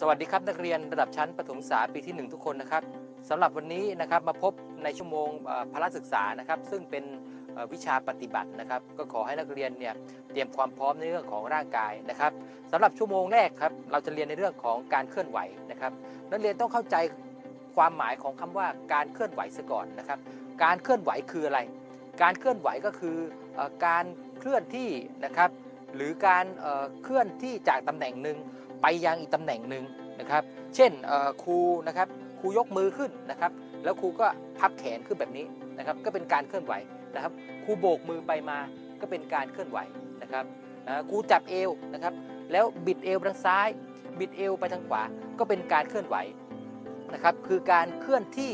สวัสดีครับนักเรียนระดับชั้นประถมศึกษาปีที่ 1 ทุกคนนะครับสำหรับวันนี้นะครับมาพบในชั่วโมงพละศึกษานะครับ ซึ่งเป็นวิชาปฏิบัตินะครับ ก็ขอให้นักเรียนเนี่ยเตรียมความพร้อมในเรื่องของร่างกายนะครับสำหรับชั่วโมงแรกครับเราจะเรียนในเรื่องของการเคลื่อนไหวนะครับ นักเรียนต้องเข้าใจความหมายของคำว่าการเคลื่อนไหวซะก่อนนะครับ การเคลื่อนไหวคืออะไร การเคลื่อนไหวก็คือการเคลื่อนที่นะครับ หรือการเอ่อเคลื่อนที่จากตำแหน่งหนึ่ง ไปยังอีกตำแหน่งหนึ่งนะครับ เช่นครูนะครับครูยกมือขึ้นนะครับ แล้วครูก็พับแขนขึ้นแบบนี้นะครับ ก็เป็นการเคลื่อนไหวนะครับครูโบกมือไปมาก็เป็นการเคลื่อนไหวนะครับครูจับเอวนะครับ แล้วบิดเอวไปทางซ้าย บิดเอวไปทางขวาก็เป็นการเคลื่อนไหวนะครับ คือการเคลื่อนที่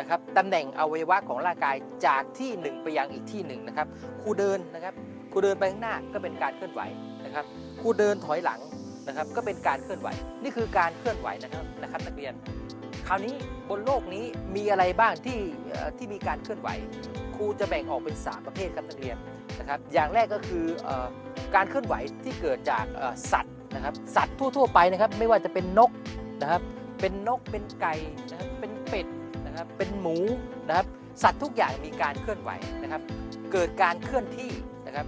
นะครับตำแหน่งอวัยวะของร่างกายจากที่หนึ่งไปยังอีกที่หนึ่งนะครับครูเดินนะครับครูเดินไปข้างหน้าก็เป็นการเคลื่อนไหวนะครับครูเดินถอยหลัง นะครับก็เป็นการเคลื่อนไหว นี่คือการเคลื่อนไหวนะครับนะครับนักเรียน คราวนี้บนโลกนี้มีอะไรบ้างที่ที่มีการเคลื่อนไหว ครูจะแบ่งออกเป็น 3 ประเภทครับนักเรียนนะครับอย่างแรกก็คืออการเคลื่อนไหวที่เกิดจากสัตว์นะครับสัตว์ทั่วๆไปนะครับไม่ว่าจะเป็นนกนะครับเป็นนกเป็นไก่นะครับเป็นเป็ดนะครับเป็นหมูนะครับสัตว์ทุกอย่างมีการเคลื่อนไหวนะครับ เกิดการเคลื่อนที่นะครับ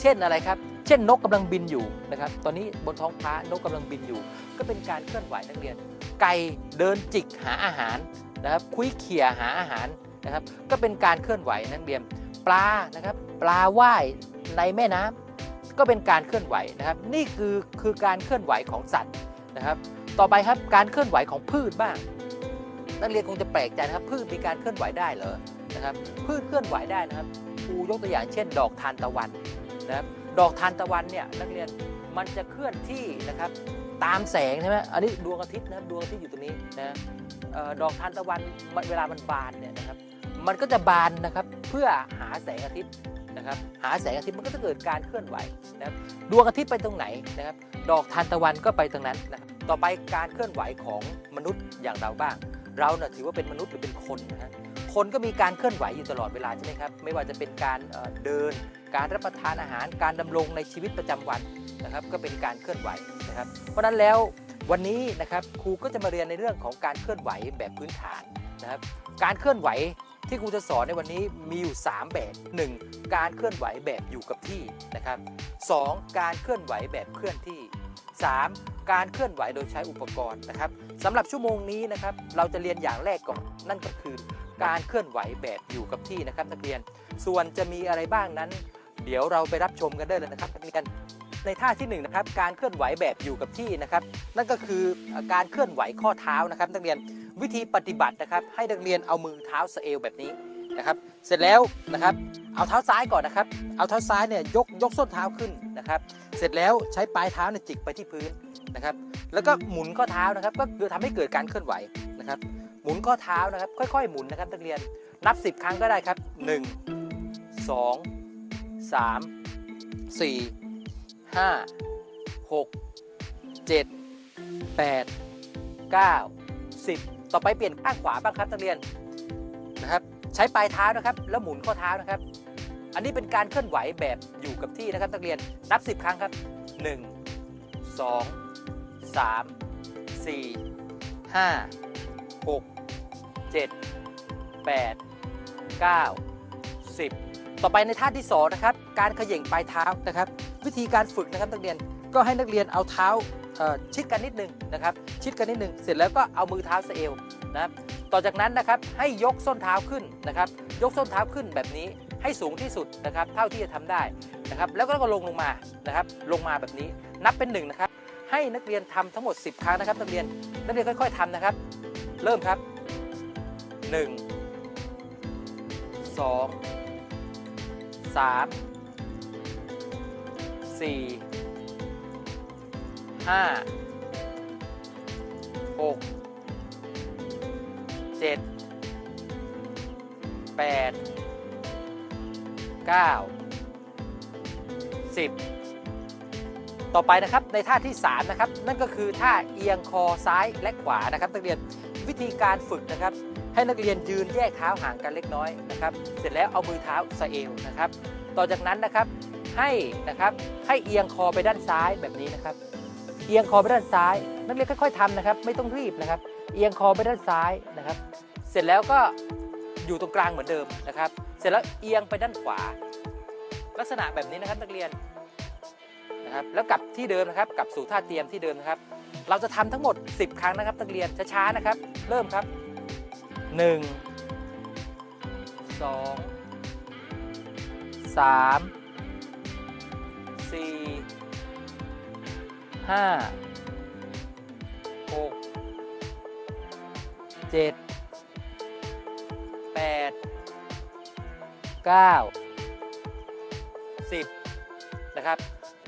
เช่นอะไรครับ เช่นนกกำลังบินอยู่นะครับ ตอนนี้บนท้องฟ้านกกำลังบินอยู่ ก็เป็นการเคลื่อนไหวนักเรียน ไก่เดินจิกหาอาหารนะครับ คุยเขี่ยหาอาหารนะครับ ก็เป็นการเคลื่อนไหวนักเรียน ปลานะครับปลาว่ายในแม่น้ำก็เป็นการเคลื่อนไหวนะครับ นี่คือคือการเคลื่อนไหวของสัตว์นะครับ ต่อไปครับการเคลื่อนไหวของพืชบ้าง นักเรียนคงจะแปลกใจนะครับ พืชมีการเคลื่อนไหวได้เหรอนะครับ พืชเคลื่อนไหวได้นะครับครูยกตัวอย่างเช่น ดอกทานตะวันนะครับ ดอกทานตะวันเนี่ยนักเรียนมันจะเคลื่อนที่นะครับตามแสงใช่ไหมอันนี้ดวงอาทิตย์นะครับดวงอาทิตย์อยู่ตรงนี้นะออดอกทานตะวันมันเวลามันบานเนี่ยนะครับมันก็จะบานนะครับเพื่อหาแสงอาทิตย์นะครับหาแสงอาทิตย์มันก็จะเกิดการเคลื่อนไหวนะครับดวงอาทิตย์ไปตรงไหนนะครับดอกทานตะวันก็ไปตรงนั้นนะครับต่อไปการเคลื่อนไหวของมนุษย์อย่างเราบ้าง เราเนี่ยถือว่าเป็นมนุษย์หรือเป็นคนนะฮะ คนก็มีการเคลื่อนไหวอยู่ตลอดเวลาใช่ไหมครับ ไม่ว่าจะเป็นการเดิน การรับประทานอาหาร การดำรงในชีวิตประจำวันนะครับ ก็เป็นการเคลื่อนไหวนะครับ เพราะฉะนั้นแล้ววันนี้นะครับครูก็จะมาเรียนในเรื่องของการเคลื่อนไหวแบบพื้นฐานนะครับ การเคลื่อนไหวที่ครูจะสอนในวันนี้มีอยู่ 3 แบบ 1. การเคลื่อนไหวแบบอยู่กับที่นะครับ 2. การเคลื่อนไหวแบบเคลื่อนที่ 3. การเคลื่อนไหวโดยใช้อุปกรณ์นะครับสำหรับชั่วโมงนี้นะครับ เราจะเรียนอย่างแรกก่อน นั่นก็คือ การเคลื่อนไหวแบบอยู่กับที่นะครับนักเรียน ส่วนจะมีอะไรบ้างนั้น เดี๋ยวเราไปรับชมกันได้เลยนะครับนักเรียนในท่าที่หนึ่งนะครับการเคลื่อนไหวแบบอยู่กับที่นะครับ นั่นก็คือการเคลื่อนไหวข้อเท้านะครับ นักเรียนวิธีปฏิบัตินะครับ ให้นักเรียนเอามือเท้าสเอวแบบนี้นะครับ เสร็จแล้วนะครับเอาเท้าซ้ายก่อนนะครับ เอาเท้าซ้ายเนี่ยยกยกส้นเท้าขึ้นนะครับ เสร็จแล้วใช้ปลายเท้าเนี่ยจิกไปที่พื้นนะครับ แล้วก็หมุนข้อเท้านะครับ ก็คือทำให้เกิดการเคลื่อนไหวนะครับ หมุนข้อเท้านะครับ ค่อยๆ หมุนนะครับนักเรียนนับ 10 ครั้งก็ได้ครับ 1 2 3 4 5 6 7 8 9 10 ต่อไปเปลี่ยนข้างขวาบ้างครับนักเรียนนะครับ ใช้ปลายเท้านะครับ แล้วหมุนข้อเท้านะครับ อันนี้เป็นการเคลื่อนไหวแบบอยู่กับที่นะครับนักเรียนนับ 10 ครั้งครับ 1 2 3 4 5 6 7 8 9 10 ต่อไปในท่าที่2นะครับ การเขย่งปลายเท้านะครับ วิธีการฝึกนะครับนักเรียน ก็ให้นักเรียนเอาเท้าชิดกันนิดนึงนะครับ ชิดกันนิดนึง เสร็จแล้วก็เอามือเท้าสเอวนะครับ ต่อจากนั้นนะครับให้ยกส้นเท้าขึ้นนะครับ ยกส้นเท้าขึ้นแบบนี้ให้สูงที่สุดนะครับ เท่าที่จะทำได้นะครับ แล้วก็ลงลงมานะครับ ลงมาแบบนี้นับเป็นหนึ่งนะครับ ให้นักเรียนทำทั้งหมด 10 ครั้งนะครับ นักเรียนนักเรียนค่อย ๆทำนะครับ เริ่มครับ 1 2 3 4 5 6 7 8 9 10ต่อไปนะครับในท่าที่ 3 นะครับ นั่นก็คือท่าเอียงคอซ้ายและขวานะครับนักเรียนวิธีการฝึกนะครับ ให้นักเรียนยืนแยกเท้าห่างกันเล็กน้อยนะครับ เสร็จแล้วเอามือเท้าสะเอวนะครับ ต่อจากนั้นนะครับให้นะครับให้เอียงคอไปด้านซ้ายแบบนี้นะครับ เอียงคอไปด้านซ้าย นักเรียนค่อยๆทำนะครับ ไม่ต้องรีบนะครับ เอียงคอไปด้านซ้ายนะครับ เสร็จแล้วก็อยู่ตรงกลางเหมือนเดิมนะครับ เสร็จแล้วเอียงไปด้านขวา ลักษณะแบบนี้นะครับนักเรียนนะครับแล้วกลับที่เดิมนะครับกลับสู่ท่าเตรียมที่เดิมนะครับ เราจะทำทั้งหมด 10 ครั้งนะครับนักเรียนช้าๆนะครับ เริ่มครับ 1 2 3 4 5 6 7 8 9 10นะครับ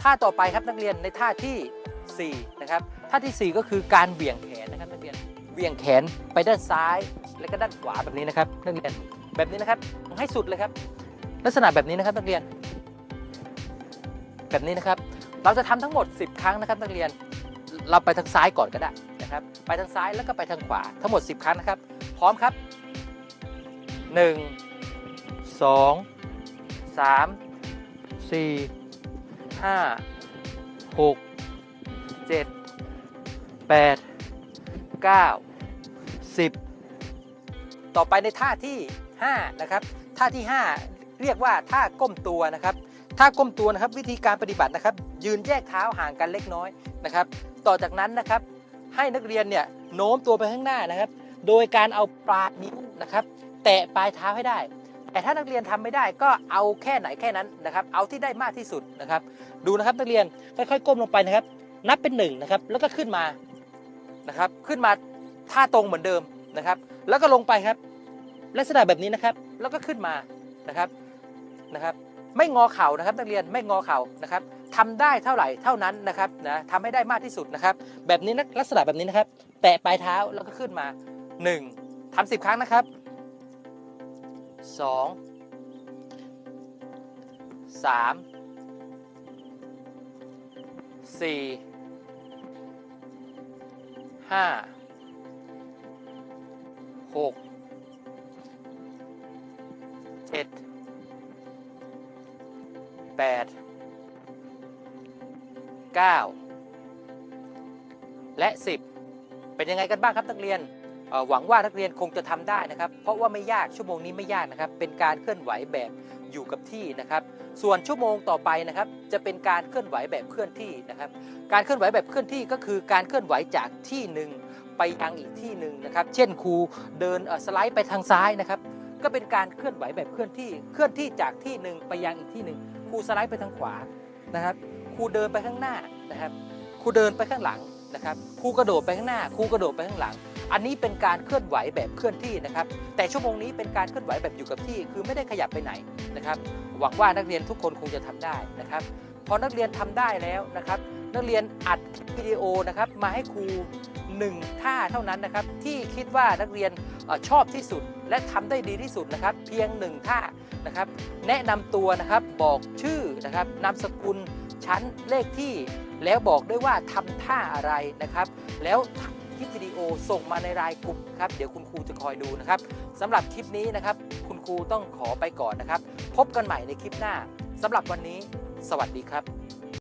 ท่าต่อไปครับนักเรียนในท่าที่4นะครับท่าทีสี่ 4 ก็คือการเบี่ยงแขนนะครับนักเรียนเบี่ยงแขนไปด้านซ้าย และก็ด้านขวาแบบนี้นะครับนักเรียนแบบนี้นะครับให้สุดเลยครับ ลักษณะแบบนี้นะครับนักเรียน แบบนี้นะครับ เราจะทำทั้งหมด 10 ครั้งนะครับนักเรียนเราไปทางซ้ายก่อนก็ได้นะครับ ไปทางซ้ายแล้วก็ไปทางขวาทั้งหมด 10 ครั้งนะครับ พร้อมครับ 1 2 3 4 5 6 7 8 9 10 ต่อไปในท่าที่5นะครับท่าที่ 5 เรียกว่าท่าก้มตัวนะครับท่าก้มตัวนะครับวิธีการปฏิบัตินะครับ ยืนแยกเท้าห่างกันเล็กน้อยนะครับ ต่อจากนั้นนะครับให้นักเรียนเนี่ยโน้มตัวไปข้างหน้านะครับ โดยการเอาปลายนิ้วนะครับ แตะปลายเท้าให้ได้ แต่ถ้านักเรียนทำไม่ได้ก็เอาแค่ไหนแค่นั้นนะครับ เอาที่ได้มากที่สุดนะครับ ดูนะครับนักเรียนค่อยๆก้มลงไปนะครับ นับเป็นหนึ่งนะครับแล้วก็ขึ้นมานะครับ ขึ้นมาท่าตรงเหมือนเดิม นะครับ แล้วก็ลงไปครับ ลักษณะแบบนี้นะครับ แล้วก็ขึ้นมานะครับนะครับ ไม่งอเข่านะครับ นักเรียนไม่งอเข่านะครับทำได้เท่าไหร่เท่านั้นนะครับนะทำให้ได้มากที่สุดนะครับ แบบนี้นะลักษณะแบบนี้นะครับ แตะปลายเท้าแล้วก็ขึ้นมา 1ทำ10 ครั้งนะครับ 2 3 4 5 6 7 8 9และ 10 เป็นยังไงกันบ้างครับนักเรียนหวังว่านักเรียนคงจะทำได้นะครับ เพราะว่าไม่ยากชั่วโมงนี้ไม่ยากนะครับ เป็นการเคลื่อนไหวแบบอยู่กับที่นะครับ ส่วนชั่วโมงต่อไปนะครับ จะเป็นการเคลื่อนไหวแบบเคลื่อนที่นะครับ การเคลื่อนไหวแบบเคลื่อนที่ก็คือการเคลื่อนไหวจากที่หนึ่ง ไปยังอีกที่หนึ่งนะครับ เช่นครูเดินสไลด์ไปทางซ้ายนะครับ ก็เป็นการเคลื่อนไหวแบบเคลื่อนที่เคลื่อนที่จากที่หนึ่งไปยังอีกที่หนึ่งครูสไลด์ไปทางขวานะครับครูเดินไปข้างหน้านะครับครูเดินไปข้างหลังนะครับครูกระโดดไปข้างหน้าครูกระโดดไปข้างหลัง อันนี้เป็นการเคลื่อนไหวแบบเคลื่อนที่นะครับ แต่ชั่วโมงนี้เป็นการเคลื่อนไหวแบบอยู่กับที่ คือไม่ได้ขยับไปไหนนะครับ หวังว่านักเรียนทุกคนคงจะทำได้นะครับพอนักเรียนทำได้แล้วนะครับ นักเรียนอัดคลิปวิดีโอนะครับมาให้ครูหนึ่งท่าเท่านั้นนะครับ ที่คิดว่านักเรียนอชอบที่สุด และทำได้ดีที่สุดนะครับ เพียงหนึ่งท่านะครับ แนะนำตัวนะครับบอกชื่อนะครับนามสกุลชั้นเลขที่ แล้วบอกด้วยว่าทำท่าอะไรนะครับ แล้วคลิปวิดีโอส่งมาในรายกลุ่มครับเดี๋ยวคุณครูจะคอยดูนะครับสำหรับคลิปนี้นะครับ คุณครูต้องขอไปก่อนนะครับ พบกันใหม่ในคลิปหน้าสำหรับวันนี้ สวัสดีครับ